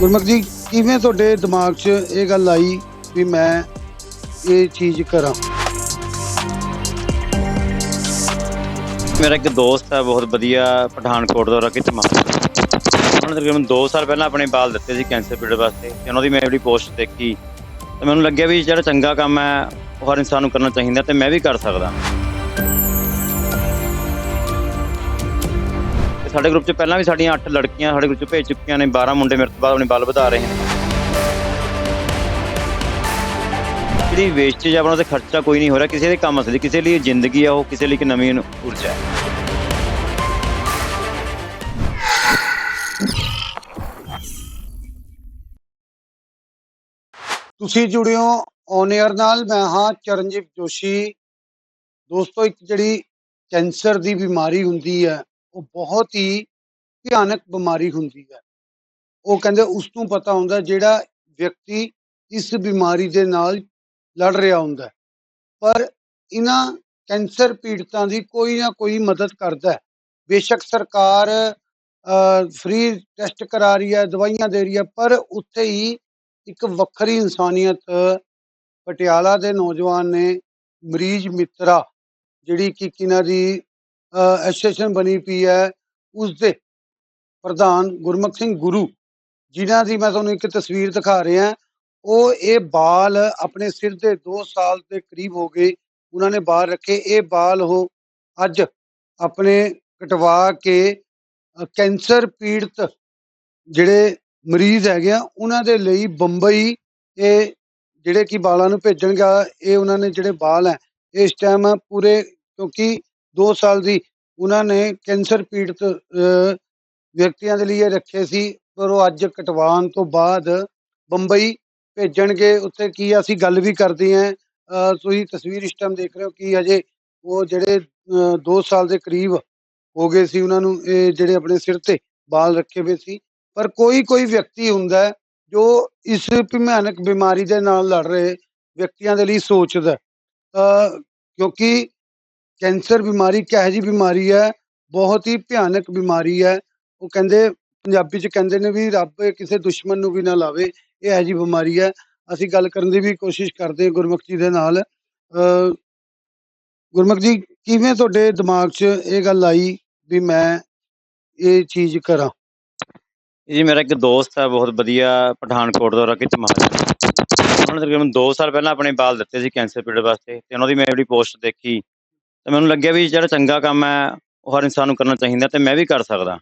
ਗੁਰਮੁਖ ਜੀ, ਕਿਵੇਂ ਤੁਹਾਡੇ ਦਿਮਾਗ 'ਚ ਇਹ ਗੱਲ ਆਈ ਵੀ ਮੈਂ ਇਹ ਚੀਜ਼ ਕਰਾਂ? ਮੇਰਾ ਇੱਕ ਦੋਸਤ ਹੈ ਬਹੁਤ ਵਧੀਆ ਪਠਾਨਕੋਟ ਦਾ ਰਕਿਤ ਮਾਨ ਉਹਨਾਂ ਨੇ ਤਕਰੀਬਨ 2 ਸਾਲ ਪਹਿਲਾਂ ਆਪਣੇ ਬਾਲ ਦਿੱਤੇ ਸੀ ਕੈਂਸਰ ਪੀੜਤ ਵਾਸਤੇ ਤੇ ਉਹਨਾਂ ਦੀ ਮੈਂ ਜਿਹੜੀ ਪੋਸਟ ਦੇਖੀ ਤੇ ਮੈਨੂੰ ਲੱਗਿਆ ਵੀ ਜਿਹੜਾ ਚੰਗਾ ਕੰਮ ਹੈ, ਉਹ ਹਰ ਇਨਸਾਨ ਨੂੰ ਕਰਨਾ ਚਾਹੀਦਾ ਤੇ ਮੈਂ ਵੀ ਕਰ ਸਕਦਾ। ਸਾਡੇ ਗਰੁੱਪ 'ਚ ਪਹਿਲਾਂ ਵੀ ਸਾਡੀਆਂ 8 ਲੜਕੀਆਂ ਸਾਡੇ ਗਰੁੱਪ 'ਚ ਭੇਜ ਚੁੱਕੀਆਂ ਨੇ 12 ਮੁੰਡੇ ਮੇਰੇ ਤੋਂ ਬਾਅਦ ਆਪਣੇ ਬਲ ਵਧਾ ਰਹੇ ਨੇ। ਜਿਹੜੀ ਵੇਸਟੇਜ ਆਪਣਾ ਤੇ ਖਰਚਾ ਕੋਈ ਨਹੀਂ ਹੋ ਰਿਹਾ, ਕਿਸੇ ਦੇ ਕੰਮ ਅਸਲੀ, ਕਿਸੇ ਲਈ ਜ਼ਿੰਦਗੀ ਆ ਉਹ, ਕਿਸੇ ਲਈ ਇੱਕ ਨਵੀਂ ਊਰਜਾ ਹੈ। ਤੁਸੀਂ ਜੁੜਿਓ ਔਨ 에ਅਰ ਨਾਲ, ਮੈਂ ਹਾਂ ਚਰਨਜੀਤ ਜੋਸ਼ੀ। ਦੋਸਤੋ, ਇੱਕ ਜਿਹੜੀ ਕੈਂਸਰ ਦੀ ਬਿਮਾਰੀ ਹੁੰਦੀ ਹੈ ਉਹ ਬਹੁਤ ਹੀ ਭਿਆਨਕ ਬਿਮਾਰੀ ਹੁੰਦੀ ਹੈ। ਉਹ ਕਹਿੰਦੇ ਉਸ ਨੂੰ ਪਤਾ ਹੁੰਦਾ ਜਿਹੜਾ ਵਿਅਕਤੀ ਇਸ ਬਿਮਾਰੀ ਦੇ ਨਾਲ ਲੜ ਰਿਹਾ ਹੁੰਦਾ ਪਰ ਇਹਨਾਂ ਕੈਂਸਰ ਪੀੜਤਾਂ ਦੀ ਕੋਈ ਨਾ ਕੋਈ ਮਦਦ ਕਰਦਾ ਹੈ। ਬੇਸ਼ੱਕ ਸਰਕਾਰ ਫ੍ਰੀ ਟੈਸਟ ਕਰਾ ਰਹੀ ਹੈ, ਦਵਾਈਆਂ ਦੇ ਰਹੀ ਹੈ, ਪਰ ਉੱਥੇ ਹੀ ਇੱਕ ਵੱਖਰੀ ਇਨਸਾਨੀਅਤ, ਪਟਿਆਲਾ ਦੇ ਨੌਜਵਾਨ ਨੇ ਮਰੀਜ਼ ਮਿੱਤਰਾ, ਜਿਹੜੀ ਕਿ ਕਿਨਾਂ ਦੀ ਐਸੋਸੀਏਸ਼ਨ ਬਣੀ ਪਈ ਹੈ। ਉਸ ਦੇ ਪ੍ਰਧਾਨ ਗੁਰਮੁਖ ਸਿੰਘ ਗੁਰੂ, ਜਿਨ੍ਹਾਂ ਦੀ ਮੈਂ ਤੁਹਾਨੂੰ ਇੱਕ ਤਸਵੀਰ ਦਿਖਾ ਰਿਹਾ, ਉਹ ਇਹ ਬਾਲ ਆਪਣੇ ਸਿਰ ਦੇ 2 ਸਾਲ ਦੇ ਕਰੀਬ ਹੋ ਗਏ, ਉਹਨਾਂ ਨੇ ਬਾਹਰ ਰੱਖੇ। ਇਹ ਬਾਲ ਉਹ ਅੱਜ ਆਪਣੇ ਕਟਵਾ ਕੇ ਕੈਂਸਰ ਪੀੜਤ ਜਿਹੜੇ ਮਰੀਜ਼ ਹੈਗੇ ਆ, ਉਹਨਾਂ ਦੇ ਲਈ ਬੰਬਈ ਇਹ ਜਿਹੜੇ ਕਿ ਬਾਲਾਂ ਨੂੰ ਭੇਜਣਗਾ, ਇਹ ਉਹਨਾਂ ਨੇ ਜਿਹੜੇ ਬਾਲ ਹੈ, ਇਸ ਟਾਈਮ ਪੂਰੇ ਕਿਉਂਕਿ 2 ਸਾਲ ਦੀ ਉਹਨਾਂ ਨੇ ਕੈਂਸਰ ਪੀੜਤ ਅ, ਵਿਅਕਤੀਆਂ ਦੇ ਲਈ ਇਹ ਰੱਖੇ ਸੀ ਪਰ ਉਹ ਅੱਜ ਕਟਵਾਉਣ ਤੋਂ ਬਾਅਦ ਬੰਬਈ ਭੇਜਣਗੇ। ਉੱਥੇ ਕੀ ਅਸੀਂ ਗੱਲ ਵੀ ਕਰਦੇ ਆਂ ਤੁਸੀਂ ਤਸਵੀਰ ਇਸ ਟਾਈਮ ਦੇਖ ਰਹੇ ਹੋ ਕਿ ਅਜੇ ਉਹ ਜਿਹੜੇ 2 ਸਾਲ ਦੇ ਕਰੀਬ ਹੋ ਗਏ ਸੀ ਉਹਨਾਂ ਨੂੰ ਇਹ ਜਿਹੜੇ ਆਪਣੇ ਸਿਰ ਤੇ ਬਾਲ ਰੱਖੇ ਹੋਏ ਸੀ। ਪਰ ਕੋਈ ਕੋਈ ਵਿਅਕਤੀ ਹੁੰਦਾ ਜੋ ਇਸ ਭਿਆਨਕ ਬਿਮਾਰੀ ਦੇ ਨਾਲ ਲੜ ਰਹੇ ਵਿਅਕਤੀਆਂ ਦੇ ਲਈ ਸੋਚਦਾ ਹੈ। ਕਿਉਂਕਿ ਕੈਂਸਰ ਬਿਮਾਰੀ ਕਿਹੋ ਜਿਹੀ ਬਿਮਾਰੀ ਹੈ, ਬਹੁਤ ਹੀ ਭਿਆਨਕ ਬਿਮਾਰੀ ਹੈ। ਉਹ ਕਹਿੰਦੇ, ਪੰਜਾਬੀ ਚ ਕਹਿੰਦੇ ਨੇ ਵੀ ਰੱਬ ਕਿਸੇ ਦੁਸ਼ਮਣ ਨੂੰ ਵੀ ਨਾ ਲਾਵੇ, ਇਹ ਇਹੋ ਜਿਹੀ ਬਿਮਾਰੀ ਹੈ। ਅਸੀਂ ਗੱਲ ਕਰਨ ਦੀ ਵੀ ਕੋਸ਼ਿਸ਼ ਕਰਦੇ ਹਾਂ ਗੁਰਮੁਖ ਜੀ ਦੇ ਨਾਲ। ਗੁਰਮੁਖ ਜੀ, ਕਿਵੇਂ ਤੁਹਾਡੇ ਦਿਮਾਗ 'ਚ ਇਹ ਗੱਲ ਆਈ ਵੀ ਮੈਂ ਇਹ ਚੀਜ਼ ਕਰਾਂ? ਜੀ ਮੇਰਾ ਇੱਕ ਦੋਸਤ ਹੈ, ਬਹੁਤ ਵਧੀਆ ਪਠਾਨਕੋਟ ਦਾ ਰਕਿਤ ਮਾਨ ਉਹਨਾਂ ਨੇ ਤਕਰੀਬਨ 2 ਸਾਲ ਪਹਿਲਾਂ ਆਪਣੇ ਬਾਲ ਦਿੱਤੇ ਸੀ ਕੈਂਸਰ ਪੀੜਤ ਵਾਸਤੇ, ਤੇ ਉਹਨਾਂ ਦੀ ਮੈਂ ਜਿਹੜੀ ਪੋਸਟ ਦੇਖੀ ਤੇ ਮੈਨੂੰ ਲੱਗਿਆ ਵੀ ਜਿਹੜਾ ਚੰਗਾ ਕੰਮ ਹੈ, ਉਹ ਹਰ ਇਨਸਾਨ ਨੂੰ ਕਰਨਾ ਚਾਹੀਦਾ ਤੇ ਮੈਂ ਵੀ ਕਰ ਸਕਦਾ।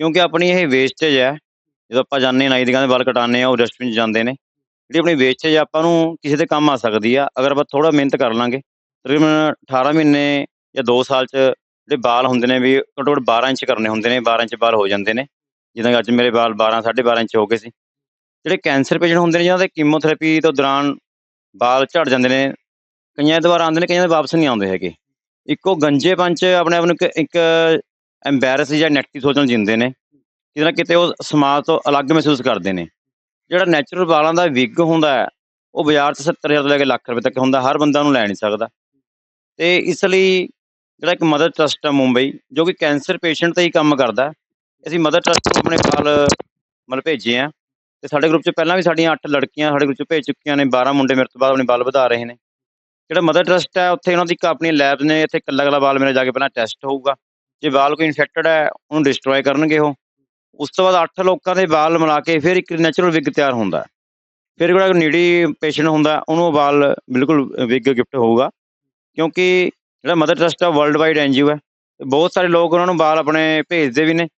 ਕਿਉਂਕਿ ਆਪਣੀ ਇਹ ਵੇਸਟੇਜ ਹੈ, ਜਦੋਂ ਆਪਾਂ ਜਾਂਦੇ ਹਾਂ ਨਾਈ ਦੀ ਦੁਕਾਨ ਵਾਲ ਕਟਾਉਂਦੇ ਆ ਉਹ ਡਸਟਬਿਨ 'ਚ ਜਾਂਦੇ ਨੇ, ਜਿਹੜੀ ਆਪਣੀ ਵੇਸਟੇਜ ਆਪਾਂ ਨੂੰ ਕਿਸੇ ਦੇ ਕੰਮ ਆ ਸਕਦੀ ਆ, ਅਗਰ ਆਪਾਂ ਥੋੜਾ ਮਿਹਨਤ ਕਰ ਲਾਂਗੇ, ਤਕਰੀਬਨ 18 ਮਹੀਨੇ ਜਾਂ 2 ਸਾਲ 'ਚ ਜਿਹੜੇ ਬਾਲ ਹੁੰਦੇ ਨੇ ਵੀ ਘੱਟੋ ਘੱਟ 12 ਇੰਚ ਕਰਨੇ ਹੁੰਦੇ ਨੇ 12 ਇੰਚ ਬਾਲ ਹੋ ਜਾਂਦੇ ਨੇ, ਜਿੱਦਾਂ ਅੱਜ ਮੇਰੇ ਬਾਲ 12 12.5 ਇੰਚ ਹੋ ਗਏ ਸੀ। ਜਿਹੜੇ ਕੈਂਸਰ ਪੇਸ਼ੈਂਟ ਹੁੰਦੇ ਨੇ ਜਿਹਨਾਂ ਦੇ ਕੀਮੋਥੈਰੇਪੀ ਤੋਂ ਦੌਰਾਨ ਬਾਲ ਝੜ ਜਾਂਦੇ ਨੇ, ਕਈਆਂ ਦੇ ਦੁਬਾਰਾ ਆਉਂਦੇ ਨੇ, ਕਈਆਂ ਦੇ ਵਾਪਸ ਨਹੀਂ ਆਉਂਦੇ ਹੈਗੇ। ਇੱਕੋ ਗੰਜੇ ਪੰਚ ਆਪਣੇ ਆਪ ਨੂੰ ਇੱਕ- ਇੱਕ ਐਮਬੈਰਸ ਜਾਂ ਨੈਗੇਟਿਵ ਸੋਚਣ ਜਿੰਦੇ ਨੇ। ਕਿਤੇ ਨਾ ਕਿਤੇ ਉਹ ਸਮਾਜ ਤੋਂ ਅਲੱਗ ਮਹਿਸੂਸ ਕਰਦੇ ਨੇ। ਜਿਹੜਾ ਨੈਚੁਰਲ ਵਾਲਾਂ ਦਾ ਵਿਗ ਹੁੰਦਾ ਹੈ, ਉਹ ਬਾਜ਼ਾਰ 'ਚ 70000 ਤੋਂ ਲੈ ਕੇ ਲੱਖ ਰੁਪਏ ਤੱਕ ਹੁੰਦਾ, ਹਰ ਬੰਦਾ ਉਹਨੂੰ ਲੈ ਨਹੀਂ ਸਕਦਾ। ਤੇ ਇਸ ਲਈ ਜਿਹੜਾ ਇੱਕ ਮਦਰ ਟਰਸਟ ਹੈ ਮੁੰਬਈ, ਜੋ ਕਿ ਕੈਂਸਰ ਪੇਸ਼ੈਂਟ ਤੇ ਹੀ ਕੰਮ ਕਰਦਾ ਅਸੀਂ ਮਦਰ ਟਰਸਟ ਨੂੰ ਆਪਣੇ ਬਾਲ ਮਤਲਬ ਭੇਜੇ ਆ। ਤੇ ਸਾਡੇ ਗਰੁੱਪ 'ਚ ਪਹਿਲਾਂ ਵੀ ਸਾਡੀਆਂ 8 ਲੜਕੀਆਂ ਸਾਡੇ ਗਰੁੱਪ 'ਚ ਭੇਜ ਚੁੱਕੀਆਂ ਨੇ 12 ਮੁੰਡੇ ਮੇਰੇ ਤੋਂ ਬਾਅਦ ਆਪਣੇ ਬਾਲ ਵਧਾ ਰਹੇ ਨੇ। ਜਿਹੜਾ ਮਦਰ ਟਰਸਟ ਹੈ, ਉੱਥੇ ਉਹਨਾਂ ਦੀ ਇੱਕ ਆਪਣੀ ਲੈਬ ਨੇ ਇੱਥੇ ਇਕੱਲਾ ਇਕੱਲਾ ਬਾਲ ਮੇਰਾ ਜਾ ਕੇ ਪਹਿਲਾਂ ਟੈਸਟ ਹੋਊਗਾ। ਜੇ ਬਾਲ ਕੋਈ ਇਨਫੈਕਟਡ ਹੈ, ਉਹਨੂੰ ਡਿਸਟਰੋਏ ਕਰਨਗੇ ਉਹ। ਉਸ ਤੋਂ ਬਾਅਦ 8 ਲੋਕਾਂ ਦੇ ਬਾਲ ਮਿਲਾ ਕੇ ਫਿਰ ਇੱਕ ਨੈਚੁਰਲ ਵਿਗ ਤਿਆਰ ਹੁੰਦਾ। ਫਿਰ ਜਿਹੜਾ ਨੀਡੀ ਪੇਸ਼ੈਂਟ ਹੁੰਦਾ, ਉਹਨੂੰ ਉਹ ਬਾਲ ਬਿਲਕੁਲ ਵਿਗ ਗਿਫਟ ਹੋਊਗਾ। ਕਿਉਂਕਿ ਜਿਹੜਾ ਮਦਰ ਟਰਸਟ ਹੈ ਵਰਲਡ ਵਾਈਡ ਐਨਜੀਓ ਹੈ। ਬਹੁਤ ਸਾਰੇ ਲੋਕ ਉਹਨਾਂ ਨੂੰ ਬਾਲ ਆਪਣੇ ਭੇਜਦੇ ਵੀ ਨੇ।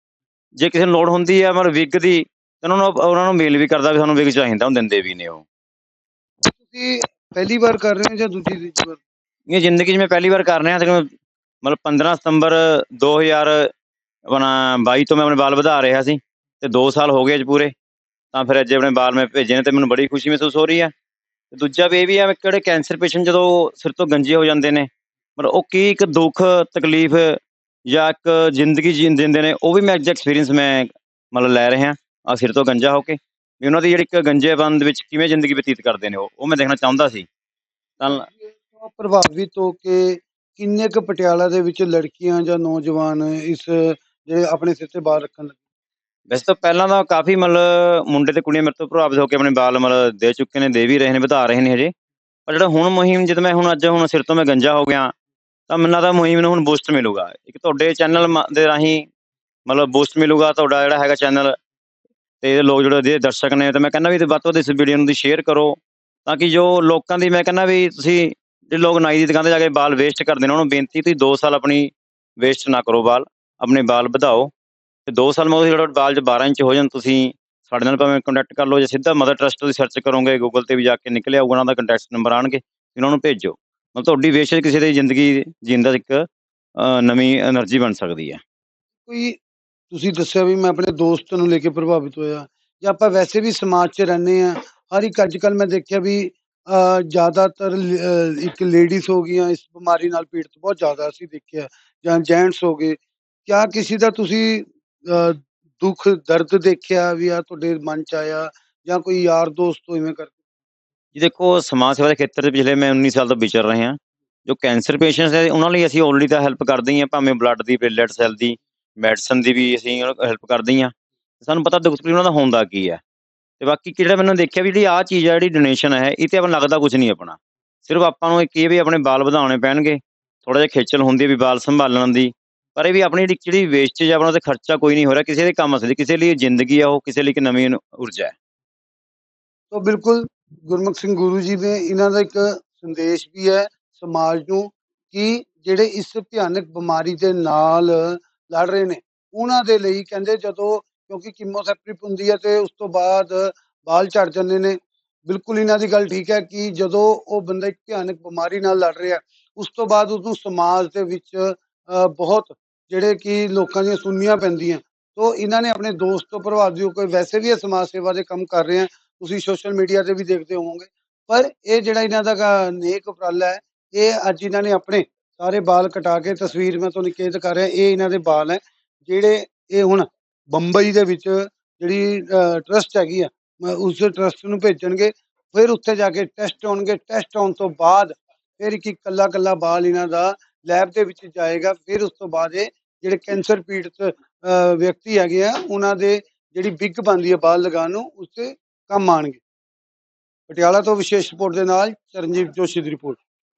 ਜੇ ਕਿਸੇ ਨੂੰ ਲੋੜ ਹੁੰਦੀ ਹੈ ਮਤਲਬ ਵਿਗ ਦੀ, ਤਾਂ ਉਹਨਾਂ ਨੂੰ ਉਹਨਾਂ ਨੂੰ ਮੇਲ ਵੀ ਕਰਦਾ ਵੀ ਸਾਨੂੰ ਵਿਗ ਚਾਹੀਦਾ, ਉਹ ਦਿੰਦੇ ਵੀ ਨੇ ਉਹ। ਤੁਸੀਂ ਪਹਿਲੀ ਵਾਰ ਕਰ ਰਹੇ ਹੋ ਜਾਂ ਦੂਜੀ ਤੀਜੀ ਵਾਰ? ਇਹ ਜ਼ਿੰਦਗੀ 'ਚ ਮੈਂ ਪਹਿਲੀ ਵਾਰ ਕਰ ਰਿਹਾ ਤਕਰੀਬਨ ਮਤਲਬ 15 ਸਤੰਬਰ 2000 ਆਪਣਾ 22 ਤੋਂ ਮੈਂ ਆਪਣੇ ਬਾਲ ਵਧਾ ਰਿਹਾ ਸੀ ਤੇ 2 ਸਾਲ ਹੋ ਗਏ ਅੱਜ ਪੂਰੇ। ਤਾਂ ਫਿਰ ਅੱਜ ਆਪਣੇ ਬਾਲ ਮੈਂ ਭੇਜੇ ਨੇ ਤੇ ਮੈਨੂੰ ਬੜੀ ਖੁਸ਼ੀ ਮਹਿਸੂਸ ਹੋ ਰਹੀ ਹੈ ਤੇ ਦੂਜਾ ਵੀ ਇਹ ਵੀ ਆ ਵੀ ਕਿਹੜੇ ਕੈਂਸਰ ਪੇਸ਼ੈਂਟ ਜਦੋਂ ਸਿਰ ਤੋਂ ਗੰਜੇ ਹੋ ਜਾਂਦੇ ਨੇ, ਮਤਲਬ ਉਹ ਕੀ ਇੱਕ ਦੁੱਖ, ਤਕਲੀਫ ਜਾਂ ਇੱਕ ਜ਼ਿੰਦਗੀ ਜੀਣ ਦਿੰਦੇ ਨੇ, ਉਹ ਵੀ ਮੈਂ ਅੱਜ ਐਕਸਪੀਰੀਅੰਸ ਮੈਂ ਮਤਲਬ ਲੈ ਰਿਹਾ ਆ ਸਿਰ ਤੋਂ ਗੰਜਾ ਹੋ ਕੇ। ਵੀ ਉਹਨਾਂ ਦੀ ਜਿਹੜੀ ਇੱਕ ਗੰਜੇਪਨ ਦੇ ਵਿੱਚ ਕਿਵੇਂ ਜ਼ਿੰਦਗੀ ਬਤੀਤ ਕਰਦੇ ਨੇ ਉਹ ਉਹ ਮੈਂ ਦੇਖਣਾ ਚਾਹੁੰਦਾ ਸੀ। ਤਾਂ ਤੋਂ ਪ੍ਰਭਾਵਿਤ ਹੋ ਕੇ ਕਿੰਨੇ ਕੁ ਪਟਿਆਲਾ ਦੇ ਵਿੱਚ ਲੜਕੀਆਂ ਜਾਂ ਨੌਜਵਾਨ ਇਸ ਜਿਹੜੇ ਆਪਣੇ ਸਿਰ ਤੇ ਬਾਲ ਰੱਖਣ ਲੱਗੇ? ਵੈਸੇ ਤਾਂ ਪਹਿਲਾਂ ਤਾਂ ਕਾਫੀ ਮਤਲਬ ਮੁੰਡੇ ਤੇ ਕੁੜੀਆਂ ਮੇਰੇ ਤੋਂ ਪ੍ਰਭਾਵਿਤ ਹੋ ਕੇ ਆਪਣੇ ਬਾਲ ਮਤਲਬ ਦੇ ਚੁੱਕੇ ਨੇ ਦੇ ਵੀ ਰਹੇ ਨੇ ਵਧਾ ਰਹੇ ਨੇ ਹਜੇ। ਪਰ ਜਿਹੜਾ ਹੁਣ ਮੁਹਿੰਮ ਜਦ ਮੈਂ ਹੁਣ ਅੱਜ ਹੁਣ ਸਿਰ ਤੋਂ ਮੈਂ ਗੰਜਾ ਹੋ ਗਿਆ ਤਾਂ ਮੈਨੂੰ ਲੱਗਦਾ ਮੁਹਿੰਮ ਨੂੰ ਹੁਣ ਬੂਸਟ ਮਿਲੂਗਾ। ਇੱਕ ਤੁਹਾਡੇ ਚੈਨਲ ਦੇ ਰਾਹੀਂ ਮਤਲਬ ਬੂਸਟ ਮਿਲੂਗਾ ਤੁਹਾਡਾ ਜਿਹੜਾ ਹੈਗਾ ਚੈਨਲ ਤੇ ਲੋਕ ਜਿਹੜੇ ਦੇ ਦਰਸ਼ਕ ਨੇ, ਤੇ ਮੈਂ ਕਹਿੰਦਾ ਵੀ ਤੇ ਵੱਧ ਤੋਂ ਵੱਧ ਇਸ ਵੀਡੀਓ ਨੂੰ ਦੀ ਸ਼ੇਅਰ ਕਰੋ, ਤਾਂ ਕਿ ਜੋ ਲੋਕਾਂ ਦੀ, ਮੈਂ ਕਹਿੰਦਾ ਵੀ ਤੁਸੀਂ ਜੇ ਲੋਕ ਨਾਈ ਦੀ ਦੁਕਾਨ ਤੇ ਜਾ ਕੇ ਬਾਲ ਵੇਸਟ ਕਰਦੇ ਨੇ, ਉਹਨਾਂ ਨੂੰ ਬੇਨਤੀ ਤੁਸੀਂ 2 ਸਾਲ ਆਪਣੀ ਵੇਸਟ ਨਾ ਕਰੋ ਬਾਲ, ਆਪਣੇ ਬਾਲ ਵਧਾਓ, ਤੇ 2 ਸਾਲ ਮਗਰੋਂ ਜਿਹੜਾ ਬਾਲ 'ਚ 12 ਇੰਚ ਹੋ ਜਾਣ, ਤੁਸੀਂ ਸਾਡੇ ਨਾਲ ਭਾਵੇਂ ਕੰਟੈਕਟ ਕਰ ਲਓ, ਜਾਂ ਸਿੱਧਾ ਮਦਰ ਟਰਸਟ ਦੀ ਸਰਚ ਕਰੋਗੇ ਗੂਗਲ ਤੇ ਵੀ ਜਾ ਕੇ ਨਿਕਲਿਆ ਹੋਊਗਾ, ਉਹਨਾਂ ਦਾ ਕੰਟੈਕਟ ਨੰਬਰ ਆਣਗੇ ਇਹਨਾਂ ਨੂੰ ਭੇਜੋ। ਮਤਲਬ ਤੁਹਾਡੀ ਵੇਸਟ ਕਿਸੇ ਦੀ ਜ਼ਿੰਦਗੀ ਜਿੰਦਾ ਇੱਕ ਨਵੀਂ એનર્ਜੀ ਬਣ ਸਕਦੀ ਹੈ। ਕੋਈ ਤੁਸੀਂ ਦੱਸਿਆ ਵੀ ਮੈਂ ਆਪਣੇ ਦੋਸਤ ਨੂੰ ਲੈ ਕੇ ਪ੍ਰਭਾਵਿਤ ਹੋਇਆ। ਜਾਂ ਆਪਾਂ ਵੈਸੇ ਵੀ ਸਮਾਜ 'ਚ ਰਹਿੰਦੇ ਆ ਹਰ ਇੱਕ ਅੱਜ ਕੱਲ ਮੈਂ ਦੇਖਿਆ ਵੀ ਜ਼ਿਆਦਾਤਰ ਇੱਕ ਲੇਡੀਜ਼ ਹੋ ਗਈਆਂ, ਇਸ ਬਿਮਾਰੀ ਨਾਲ ਪੀੜਤ ਬਹੁਤ ਜ਼ਿਆਦਾ ਅਸੀਂ ਦੇਖਿਆ, ਜਾਂ ਜੈਂਟਸ ਹੋ ਗਏ। ਕਿਆ ਕਿਸੇ ਦਾ ਤੁਸੀਂ ਦੁੱਖ, ਦਰਦ ਦੇਖਿਆ ਵੀ ਆ ਤੁਹਾਡੇ ਮਨ 'ਚ ਆਇਆ, ਜਾਂ ਕੋਈ ਯਾਰ ਦੋਸਤ ਤੋਂ ਇਵੇਂ ਕਰ ਜੀ ਦੇਖੋ, ਸਮਾਜ ਸੇਵਾ ਦੇ ਖੇਤਰ 'ਚ ਪਿਛਲੇ ਮੈਂ 19 ਸਾਲ ਤੋਂ ਵਿਚਰ ਰਹੇ। ਹਾਂ ਜੋ ਕੈਂਸਰ ਪੇਸ਼ੈਂਟਸ ਹੈ, ਉਹਨਾਂ ਲਈ ਅਸੀਂ ਆਲਰੇਡੀ ਤਾਂ ਹੈਲਪ ਕਰਦੇ ਹੀ ਹਾਂ, ਭਾਵੇਂ ਬਲੱਡ ਦੀ ਪਲੇਟਲੈਟ ਸੈੱਲ ਦੀ। ਮੈਡੀਸਨ ਦੀ ਵੀ ਅਸੀਂ ਹੈਲਪ ਕਰਦੇ ਹਾਂ ਸਾਨੂੰ ਪਤਾ ਦੁੱਖ ਤਕਲੀਫ ਉਹਨਾਂ ਦਾ ਹੁੰਦਾ ਕੀ ਹੈ। ਤੇ ਬਾਕੀ ਜਿਹੜਾ ਮੈਨੂੰ ਦੇਖਿਆ ਵੀ ਜਿਹੜੀ ਆਹ ਚੀਜ਼ ਹੈ ਜਿਹੜੀ ਡੋਨੇਸ਼ਨ ਹੈ, ਇਹ ਤੇ ਆਪਾਂ ਲੱਗਦਾ ਕੁਝ ਨਹੀਂ ਆਪਣਾ। ਸਿਰਫ ਆਪਾਂ ਨੂੰ ਇੱਕ ਇਹ ਵੀ ਆਪਣੇ ਬਾਲ ਵਧਾਉਣੇ ਪੈਣਗੇ। ਥੋੜਾ ਜਿਹਾ ਖੇਚਲ ਹੁੰਦੀ ਵੀ ਬਾਲ ਸੰਭਾਲਣ ਦੀ। ਪਰ ਇਹ ਵੀ ਆਪਣੀ ਜਿਹੜੀ ਵੇਸਟੇਜ ਆਪਣਾ ਤੇ ਖਰਚਾ ਕੋਈ ਨਹੀਂ ਹੋ ਰਿਹਾ, ਕਿਸੇ ਦੇ ਕੰਮ ਅਸਲੀ, ਕਿਸੇ ਲਈ ਜ਼ਿੰਦਗੀ ਆ, ਉਹ ਕਿਸੇ ਲਈ ਇੱਕ ਨਵੀਂ ਊਰਜਾ ਹੈ। ਤੋ ਬਿਲਕੁਲ ਗੁਰਮੁਖ ਸਿੰਘ ਗੁਰੂ ਜੀ ਨੇ ਇਹਨਾਂ ਦਾ ਇੱਕ ਸੰਦੇਸ਼ ਵੀ ਹੈ ਸਮਾਜ ਨੂੰ ਕਿ ਜਿਹੜੇ ਇਸ ਭਿਆਨਕ ਬਿਮਾਰੀ ਦੇ ਨਾਲ ਲੜ ਰਹੇ ਨੇ। ਉਹਨਾਂ ਦੇ ਲਈ ਕਹਿੰਦੇ ਜਦੋਂ, ਕਿਉਂਕਿ ਕੀਮੋਥੈਰੇਪੀ ਹੁੰਦੀ ਹੈ ਤੇ ਉਸ ਤੋਂ ਬਾਅਦ ਬਾਲ ਝੜ ਜਾਂਦੇ ਨੇ। ਬਿਲਕੁਲ ਇਹਨਾਂ ਦੀ ਗੱਲ ਠੀਕ ਹੈ ਕਿ ਜਦੋਂ ਉਹ ਬੰਦਾ ਇੱਕ ਭਿਆਨਕ ਬਿਮਾਰੀ ਨਾਲ ਲੜ ਰਿਹਾ, ਉਸ ਤੋਂ ਬਾਅਦ ਉਸਨੂੰ ਸਮਾਜ ਦੇ ਵਿੱਚ ਬਹੁਤ ਜਿਹੜੇ ਕਿ ਲੋਕਾਂ ਦੀਆਂ ਸੁਣਨੀਆਂ ਪੈਂਦੀਆਂ। ਤੋ ਇਹਨਾਂ ਨੇ ਆਪਣੇ ਦੋਸਤ ਤੋਂ ਪ੍ਰਭਾਵਿਤ ਹੋ ਕੇ ਵੈਸੇ ਵੀ ਇਹ ਸਮਾਜ ਸੇਵਾ ਦੇ ਕੰਮ ਕਰ ਰਹੇ ਆ, ਤੁਸੀਂ ਸੋਸ਼ਲ ਮੀਡੀਆ ਤੇ ਵੀ ਦੇਖਦੇ ਹੋਵੋਗੇ। ਪਰ ਇਹ ਜਿਹੜਾ ਇਹਨਾਂ ਦਾ ਨੇਕ ਉਪਰਾਲਾ ਹੈ, ਇਹ ਅੱਜ ਇਹਨਾਂ ਨੇ ਆਪਣੇ ਸਾਰੇ ਬਾਲ ਕਟਾ ਕੇ ਤਸਵੀਰ ਮੈਂ ਤੁਹਾਨੂੰ ਨਿਕੇਤ ਕਰ ਰਿਹਾ ਇਹ ਇਹਨਾਂ ਦੇ ਬਾਲ ਹੈ ਜਿਹੜੇ ਇਹ ਹੁਣ ਬੰਬਈ ਦੇ ਵਿੱਚ ਜਿਹੜੀ ਟਰਸਟ ਹੈਗੀ ਆ ਉਸ ਟਰਸਟ ਨੂੰ ਭੇਜਣਗੇ ਫਿਰ ਉੱਥੇ ਜਾ ਕੇ ਟੈਸਟ ਹੋਣਗੇ ਟੈਸਟ ਹੋਣ ਤੋਂ ਬਾਅਦ ਫਿਰ ਇੱਕ ਕੱਲਾ ਕੱਲਾ ਬਾਲ ਇਹਨਾਂ ਦਾ ਲੈਬ ਦੇ ਵਿੱਚ ਜਾਏਗਾ ਫਿਰ ਉਸ ਤੋਂ ਬਾਅਦ ਇਹ ਜਿਹੜੇ ਕੈਂਸਰ ਪੀੜਤ ਅਹ, ਵਿਅਕਤੀ ਹੈਗੇ ਆ ਉਹਨਾਂ ਦੇ ਜਿਹੜੀ ਬਿੱਗ ਬਣਦੀ ਹੈ ਬਾਲ ਲਗਾਉਣ ਨੂੰ ਉਸ ਕੰਮ ਆਣਗੇ ਪਟਿਆਲਾ ਤੋਂ ਵਿਸ਼ੇਸ਼ ਰਿਪੋਰਟ ਦੇ ਨਾਲ ਚਰਨਜੀਤ ਜੋਸ਼ੀ ਦੀ ਰਿਪੋਰਟ।